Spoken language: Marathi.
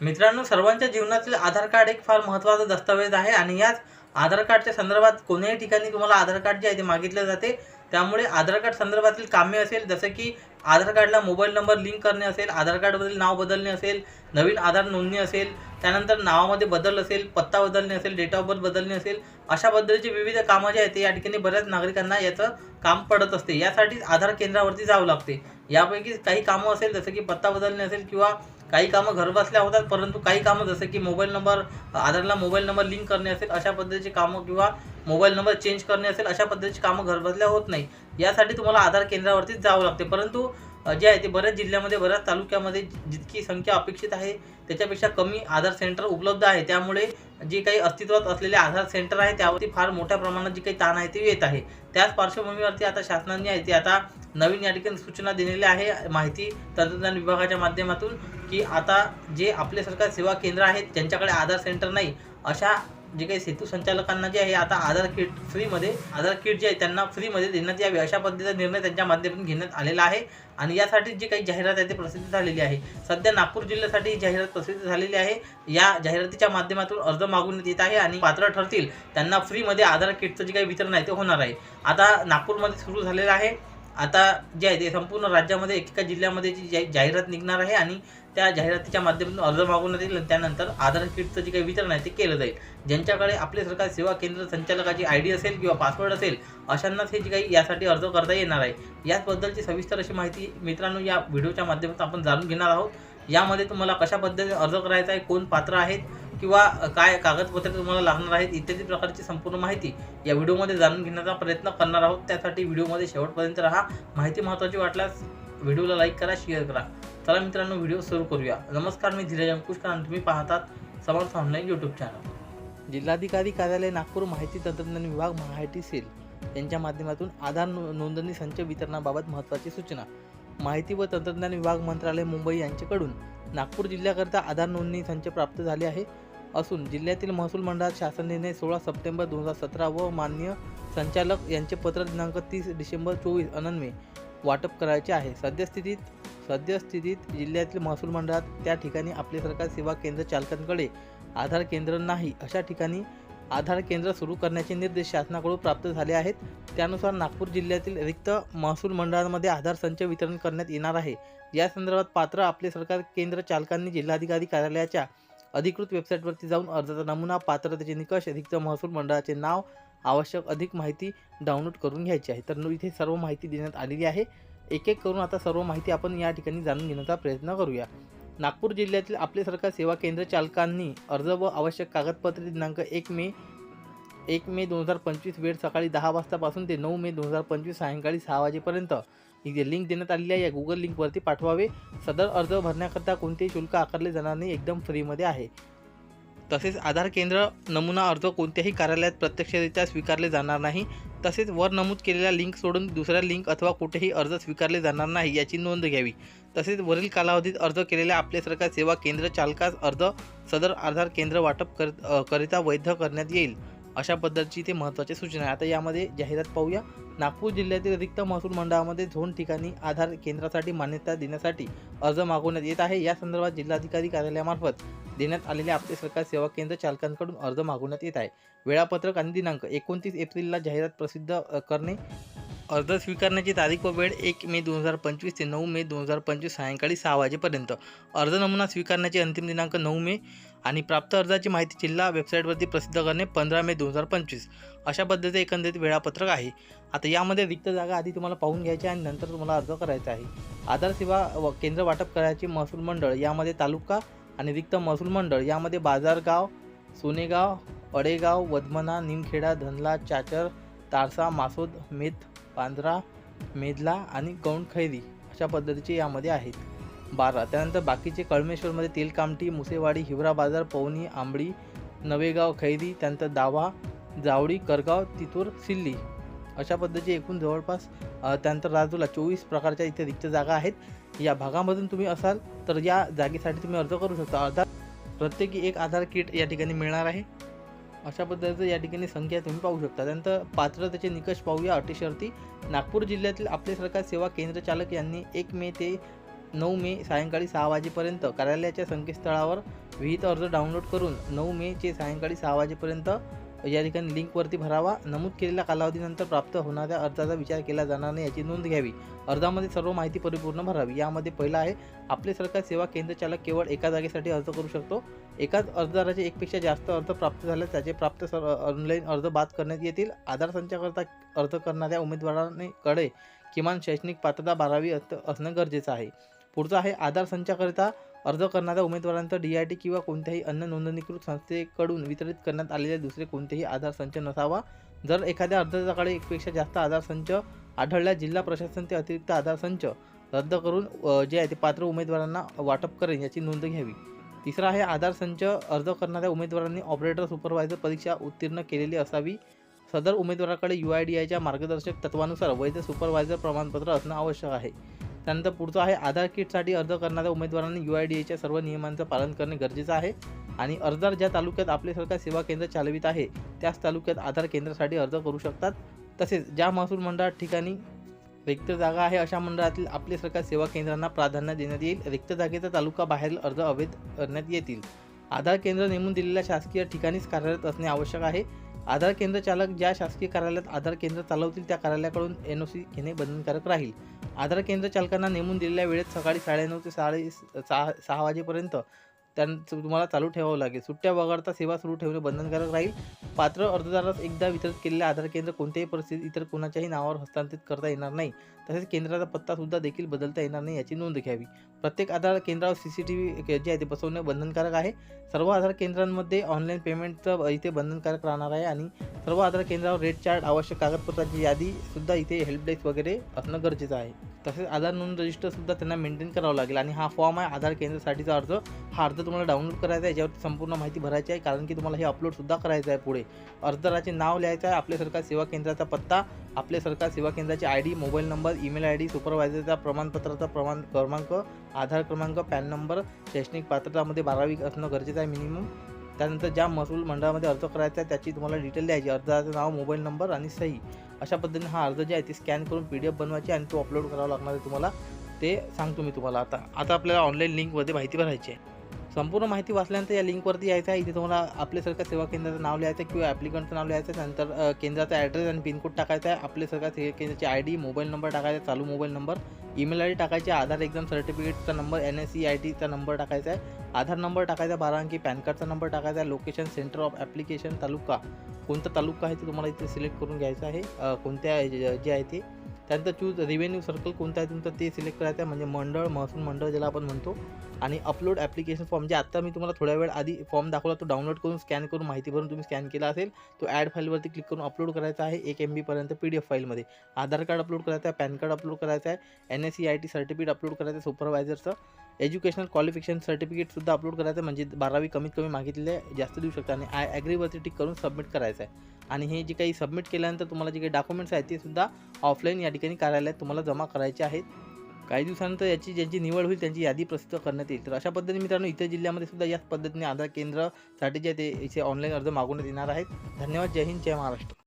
मित्रांनो सर्वांच्या जीवनातील आधार कार्ड एक फार महत्त्वाचा दस्तावेज आहे आणि याच आधार कार्डच्या संदर्भात कोणत्याही ठिकाणी तुम्हाला आधार कार्ड जे आहे ते मागितले जाते. त्यामुळे आधार कार्ड संदर्भातील कामे असेल जसं की आधार कार्डला मोबाईल नंबर लिंक करणे असेल आधार कार्डमधील नाव बदलणे असेल नवीन आधार नोंदणी असेल त्यानंतर नावामध्ये बदल असेल पत्ता बदलणे असेल डेट ऑफ बर्थ बदलणे असेल अशा पद्धतीची विविध कामं जे आहेत ते या ठिकाणी बऱ्याच नागरिकांना याचं काम पडत असते. यासाठी आधार केंद्रावरती जावं लागते. यापैकी काही कामं असेल जसं की पत्ता बदलणे असेल किंवा काही कामं घरबसल्या होतात परंतु काही कामं जसं की मोबाईल नंबर आधारला मोबाईल नंबर लिंक करणे असेल अशा पद्धतीची कामं किंवा मोबाईल नंबर चेंज करणे असेल अशा पद्धतीची कामं घरबसल्या होत नाही. यासाठी तुम्हाला आधार केंद्रावरतीच जावं लागते. परंतु जे आहे ते बऱ्याच जिल्ह्यामध्ये बऱ्याच तालुक्यामध्ये जितकी संख्या अपेक्षित आहे त्याच्यापेक्षा कमी आधार सेंटर उपलब्ध आहे. त्यामुळे जे काही अस्तित्वात असलेले आधार सेंटर आहे त्यावरती फार मोठ्या प्रमाणात जी काही ताण आहे ते येत आहे. त्याच पार्श्वभूमीवरती आता शासनाने आहे ते आता नवीन या ठिकाणी सूचना दिलेल्या आहे माहिती तंत्रज्ञान विभागाच्या माध्यमातून की आता जे आपले सरकार सेवा केंद्र आहेत ज्यांच्याकडे आधार सेंटर नाही अशा जे काही सेतू संचालकांना जे आहे आता आधार किट फ्रीमध्ये आधार किट जे आहे त्यांना फ्रीमध्ये देण्यात यावे अशा पद्धतीचा निर्णय त्यांच्या माध्यमातून घेण्यात आलेला आहे. आणि यासाठी जी काही जाहिरात आहे ती प्रसिद्ध झालेली आहे. सध्या नागपूर जिल्ह्यासाठी ही जाहिरात प्रसिद्ध झालेली आहे. या जाहिरातीच्या माध्यमातून अर्ज मागवण्यात येत आहे आणि पात्र ठरतील. त्यांना फ्रीमध्ये आधार किटचं जे काही वितरण आहे ते होणार आहे. आता नागपूरमध्ये सुरू झालेलं आहे. आता जे आहे ते संपूर्ण राज्यामध्ये एकेका जिल्ह्यामध्ये जी जाहिरात निघणार आहे आणि त्या जाहिरातीच्या माध्यमातून अर्ज मागवण्यात येईल आणि त्यानंतर आधार किटचं जे काही वितरण आहे ते केलं जाईल. ज्यांच्याकडे आपले सरकार सेवा केंद्र संचालकाची आय डी असेल किंवा पासवर्ड असेल अशांनाच हे जे काही यासाठी अर्ज करता येणार आहे. याचबद्दलची सविस्तर अशी माहिती मित्रांनो या व्हिडिओच्या माध्यमातून आपण जाणून घेणार आहोत. यामध्ये तुम्हाला कशा पद्धतीने अर्ज करायचा आहे कोण पात्र आहेत किंवा काय कागदपत्रे तुम्हाला लागणार आहेत इत्यादी प्रकारची संपूर्ण माहिती या व्हिडिओमध्ये जाणून घेण्याचा प्रयत्न करणार आहोत. त्यासाठी व्हिडिओमध्ये शेवटपर्यंत राहा. माहिती महत्त्वाची वाटल्यास व्हिडिओला लाईक करा शेअर करा. चला मित्रांनो व्हिडिओ सुरू करूया. नमस्कार मी धीरज अंकुश आणि तुम्ही पाहतात समर्थ ऑनलाईन यूट्यूब चॅनल. जिल्हाधिकारी कार्यालय नागपूर माहिती तंत्रज्ञान विभाग महाआयटी सेल. यांच्या माध्यमातून आधार नोंदणी संच वितरणाबाबत महत्त्वाची सूचना. माहिती व तंत्रज्ञान विभाग मंत्रालय मुंबई यांच्याकडून नागपूर जिल्ह्याकरता आधार नोंदणी संच प्राप्त झाले आहे असून जिल्ह्यातील महसूल मंडळात शासन निर्णय सोळा सप्टेंबर दोन हजार सतरा व मान्य संचालक यांचे पत्र दिनांक तीस डिसेंबर चोवीस अनन्वे वाटप करायचे आहे. सद्यस्थितीत सद्यस्थितीत जिल्ह्यातील महसूल मंडळात त्या ठिकाणी आपले सरकार सेवा केंद्र चालकांकडे आधार केंद्र नाही अशा ठिकाणी आधार केंद्र सुरू करण्याचे निर्देश शासनाकडून प्राप्त झाले आहेत. त्यानुसार नागपूर जिल्ह्यातील रिक्त महसूल मंडळांमध्ये आधार संच वितरण करण्यात येणार आहे. या संदर्भात पात्र आपले सरकार केंद्र चालकांनी जिल्हाधिकारी कार्यालयाच्या अधिकृत वेबसाईटवरती जाऊन अर्जाचा नमुना पात्रतेचे निकष रिक्त महसूल मंडळाचे नाव आवश्यक अधिक माहिती डाउनलोड करून घ्यायची आहे. तर इथे सर्व माहिती देण्यात आलेली आहे. एक एक करून आता सर्व माहिती आपण या ठिकाणी जाणून घेण्याचा प्रयत्न करूया. नागपूर जिल्ह्यातील आपले सरकार सेवा केंद्र चालकांनी अर्ज व आवश्यक कागदपत्रे दिनांक एक मे एक मे दोन हजार पंचवीस वेळ सकाळी दहा वाजतापासून ते नऊ मे दोन हजार पंचवीस सायंकाळी सहा वाजेपर्यंत. इथे लिंक देण्यात आलेली आहे. या गुगल लिंकवरती पाठवावे. सदर अर्ज भरण्याकरता कोणतेही शुल्क आकारले जाणार नाही. एकदम फ्रीमध्ये आहे. तसेच आधार केंद्र नमुना अर्ज कोणत्याही कार्यालयात प्रत्यक्षरित्या स्वीकारले जाणार नाही. तसेच वर नमूद केलेल्या लिंक सोडून दुसऱ्या लिंक अथवा कुठेही अर्ज स्वीकारले जाणार नाही याची नोंद घ्यावी. तसेच वरील कालावधीत अर्ज केलेल्या आपले सरकार सेवा केंद्र चालकास अर्ज सदर आधार केंद्र वाटप कर करिता वैध करण्यात येईल. अशा पद्धतीची ते महत्त्वाची सूचना आहे. आता यामध्ये जाहिरात पाहूया. नागपूर जिल्ह्यातील रिक्त महसूल मंडळामध्ये झोन ठिकाणी आधार केंद्रासाठी मान्यता देण्यासाठी अर्ज मागवण्यात येत आहे. या संदर्भात जिल्हाधिकारी कार्यालयामार्फत देण्यात आलेल्या आपले सरकार सेवा केंद्र चालकांकडून अर्ज मागवण्यात येत आहे. वेळापत्रक आणि दिनांक एकोणतीस एप्रिलला जाहिरात प्रसिद्ध करणे अर्ज स्वीकारण्याची तारीख व वेळ एक मे दोन हजार पंचवीस ते नऊ मे दोन हजार पंचवीस सायंकाळी सहा वाजेपर्यंत. अर्ज नमुना स्वीकारण्याचे अंतिम दिनांक नऊ मे आणि प्राप्त अर्जाची माहिती जिल्हा वेबसाईटवरती प्रसिद्ध करणे पंधरा मे दोन हजार पंचवीस अशा पद्धतीचे एकंदरीत वेळापत्रक आहे. आता यामध्ये रिक्त जागा आधी तुम्हाला पाहून घ्यायची आणि नंतर तुम्हाला अर्ज करायचा आहे. आधार सेवा व केंद्र वाटप करायचे महसूल मंडळ यामध्ये तालुका आणि रिक्त महसूल मंडळ यामध्ये बाजारगाव सोनेगाव अडेगाव वदमना निमखेडा धनला चाचर तारसा मासोद मेथ पांढरा मेदला आणि गौंडखैरी अशा पद्धतीचे यामध्ये आहेत. बारा. त्यानंतर बाकीचे कळमेश्वरमध्ये तेलकामठी मुसेवाडी हिवरा बाजार पवनी आंबडी नवेगाव खैदी त्यानंतर दावा जावडी करगाव तितूर सिल्ली अशा पद्धतीचे एकूण जवळपास त्यानंतर राजूला चोवीस प्रकारच्या इथे रिक्त जागा आहेत. या भागामधून तुम्ही असाल तर या जागेसाठी तुम्ही अर्ज करू शकता. आधार प्रत्येकी एक आधार किट या ठिकाणी मिळणार आहे. अशा पद्धतीचं या ठिकाणी संख्या तुम्ही पाहू शकता. त्यानंतर पात्रतेचे निकष पाहूया. अटी शर्ती. नागपूर जिल्ह्यातील आपले सरकार सेवा केंद्र चालक यांनी एक मे ते नऊ मे सायंकाळी सहा वाजेपर्यंत कार्यालयाच्या संकेतस्थळावर विहित अर्ज डाउनलोड करून नऊ मेचे सायंकाळी सहा वाजेपर्यंत या ठिकाणी लिंकवरती भरावा. नमूद केलेल्या कालावधीनंतर प्राप्त होणाऱ्या अर्जाचा विचार केला जाणार नाही याची नोंद घ्यावी. अर्जामध्ये सर्व माहिती परिपूर्ण भरावी. यामध्ये पहिला आहे आपले सरकार सेवा केंद्र चालक केवळ एका जागेसाठी अर्ज करू शकतो. एकाच अर्जदाराचे एकपेक्षा जास्त अर्ज प्राप्त झाल्यास त्याचे प्राप्त सर ऑनलाईन अर्ज बाद करण्यात येतील. आधार संचाकरता अर्ज करणाऱ्या उमेदवाराने कडे किमान शैक्षणिक पात्रता बारावी असणं गरजेचं आहे. पुढचं आहे आधार संचाकरिता अर्ज करणाऱ्या उमेदवारांचा डी आय टी किंवा कोणत्याही अन्य नोंदणीकृत संस्थेकडून वितरित करण्यात आलेले दुसरे कोणतेही आधार संच नसावा. जर एखाद्या अर्जदाराकडे एकपेक्षा जास्त आधार संच आढळल्यास जिल्हा प्रशासन ते अतिरिक्त आधार संच रद्द करून जे आहे ते पात्र उमेदवारांना वाटप करेल याची नोंद घ्यावी. तिसरा आहे आधार संच अर्ज करणाऱ्या उमेदवारांनी ऑपरेटर सुपरवायझर परीक्षा उत्तीर्ण केलेली असावी. सदर उमेदवाराकडे यू आय डी आयच्या मार्गदर्शक तत्वानुसार वैध सुपरवायझर प्रमाणपत्र असणं आवश्यक आहे. त्यानंतर पुढचं आहे आधार किटसाठी अर्ज करणाऱ्या उमेदवारांनी यू आय डी एच्या सर्व नियमांचं पालन करणे गरजेचं आहे. आणि अर्जदार ज्या तालुक्यात आपले सरकार सेवा केंद्र चालवित आहे त्याच तालुक्यात आधार केंद्रासाठी अर्ज करू शकतात. तसेच ज्या महसूल मंडळात ठिकाणी रिक्त जागा आहे अशा मंडळातील आपले सरकार सेवा केंद्रांना प्राधान्य देण्यात येईल. रिक्त जागेचा तालुका बाहेरील अर्ज अवैध करण्यात येतील. आधार केंद्र नेमून दिलेल्या शासकीय ठिकाणीच कार्यरत असणे आवश्यक आहे. आधार केंद्र चालक ज्या शासकीय कार्यालयात आधार केंद्र चालवतील त्या कार्यालयाकडून एन ओ सी घेणे बंधनकारक राहील. आधार केंद्र चालकांना नेमून दिलेल्या वेळेत सकाळी साडेनऊ ते साडे सहा सहा वाजेपर्यंत त्यानंतर तुम्हाला चालू ठेवावं लागेल. सुट्ट्या वगळता सेवा सुरू ठेवणे बंधनकारक राहील. पात्र अर्जदारास एकदा वितरित केलेले आधार केंद्र कोणत्याही परिस्थितीत इतर कोणाच्याही नावावर हस्तांतरित करता येणार नाही. तसेच केंद्राचा पत्तासुद्धा देखील बदलता येणार नाही याची नोंद घ्यावी. प्रत्येक आधार केंद्रावर C C T V J आहे ते बसवणे बंधनकारक आहे. सर्व आधार केंद्रांमध्ये ऑनलाईन पेमेंटचं इथे बंधनकारक राहणार आहे आणि सर्व आधार केंद्रावर रेट चार्ट आवश्यक कागदपत्रांची यादीसुद्धा इथे हेल्पडेस्क वगैरे असणं गरजेचं आहे. तसेच आधार नोंद रजिस्टरसुद्धा त्यांना मेंटेन करावं लागेल. आणि हा फॉर्म आहे आधार केंद्रासाठीचा अर्ज. हा अर्ज तुम्हाला डाउनलोड करायचा आहे याच्यावरती संपूर्ण माहिती भरायची आहे कारण की तुम्हाला हे अपलोडसुद्धा करायचं आहे पुढे. अर्जदाराचे नाव लिहायचं आहे आपल्या सरकार सेवा केंद्राचा पत्ता आपल्या सरकार सेवा केंद्राची I D mobile number email I D सुपरवायझरचा प्रमाणपत्राचा प्रमाण क्रमांक आधार क्रमांक पॅन नंबर शैक्षणिक पात्रतामध्ये बारावी असणं गरजेचं आहे मिनिमम त्यानंतर ज्या महसूल मंडळामध्ये अर्ज करायचा आहे त्याची तुम्हाला डिटेल द्यायची. अर्जाचं नाव मोबाईल नंबर आणि सही. अशा पद्धतीने हा अर्ज जे आहे ते स्कॅन करून पी डी एफ बनवायची आणि तो अपलोड करावा लागणार आहे तुम्हाला. ते सांगतो मी तुम्हाला आता. आता आपल्याला ऑनलाईन लिंकमध्ये माहिती भरायची आहे. संपूर्ण माहिती वाचल्यानंतर या लिंकवरती यायचं आहे. इथे तुम्हाला आपले सरकार सेवा केंद्राचं नाव लिहायचं आहे किंवा ॲप्लिकंटचं नाव लिहायचं आहे. त्यानंतर केंद्राचा ॲड्रेस आणि पिनकोड टाकायचा आहे. आपले सरकार सेवा केंद्राची आय डी मोबाईल नंबर टाकायचा आहे. चालू mobile number email I D टाकायचे Aadhaar exam सर्टिफिकेटचा number N S C I टीचा नंबर टाकायचा आहे. आधार नंबर टाकायचा आहे. बारा अंकी पॅन कार्डचा नंबर टाकायचा आहे. Location centre of application taluka. कोणता तालुका आहे ते तुम्हाला इथे सिलेक्ट करून घ्यायचं आहे. कोणत्या जे जे आहे ते. त्यानंतर चूज रेव्हेन्यू सर्कल कोणता आहे तुमचं ते सिलेक्ट करायचं आहे. म्हणजे मंडळ महसूल मंडळ ज्याला आपण म्हणतो. आणि अपलोड ॲप्लिकेशन फॉर्म जे आत्ता मी तुम्हाला थोड्या वेळ आधी फॉर्म दाखवला तो डाउनलोड करून स्कॅन करून माहिती भरून तुम्ही स्कॅन केला असेल तो ॲड फाईलवरती क्लिक करून अपलोड करायचा आहे एक एम बीपर्यंत पी डी एफ फाईलमध्ये आधार कार्ड अपलोड करायचं आहे पॅन कार्ड अपलोड करायचं आहे N S C I T certificate upload करायचं आहे सुपरवायझरचं एज्युकेशनल क्वालिफिकेशन सर्टिफिकेटसुद्धा अपलोड करायचं आहे म्हणजे बारावी कमीत कमी मागितले जास्त देऊ शकता. आणि आय ॲग्रीवरती टिक करून सबमिट करायचं आहे. आणि हे जे काही सबमिट केल्यानंतर तुम्हाला जे काही डॉक्युमेंट्स आहेत ते सुद्धा ऑफलाईन या ठिकाणी कार्यालयात तुम्हाला जमा करायचे आहेत. काही दिवसानंतर याची ज्यांची निवड होईल त्यांची यादी प्रसिद्ध करण्यात येईल. तर अशा पद्धतीने मित्रांनो इतर जिल्ह्यामध्ये सुद्धा याच पद्धतीने आधार केंद्रासाठी जे ते इथे ऑनलाईन अर्ज मागवण्यात येणार आहेत. धन्यवाद. जय हिंद. जय महाराष्ट्र.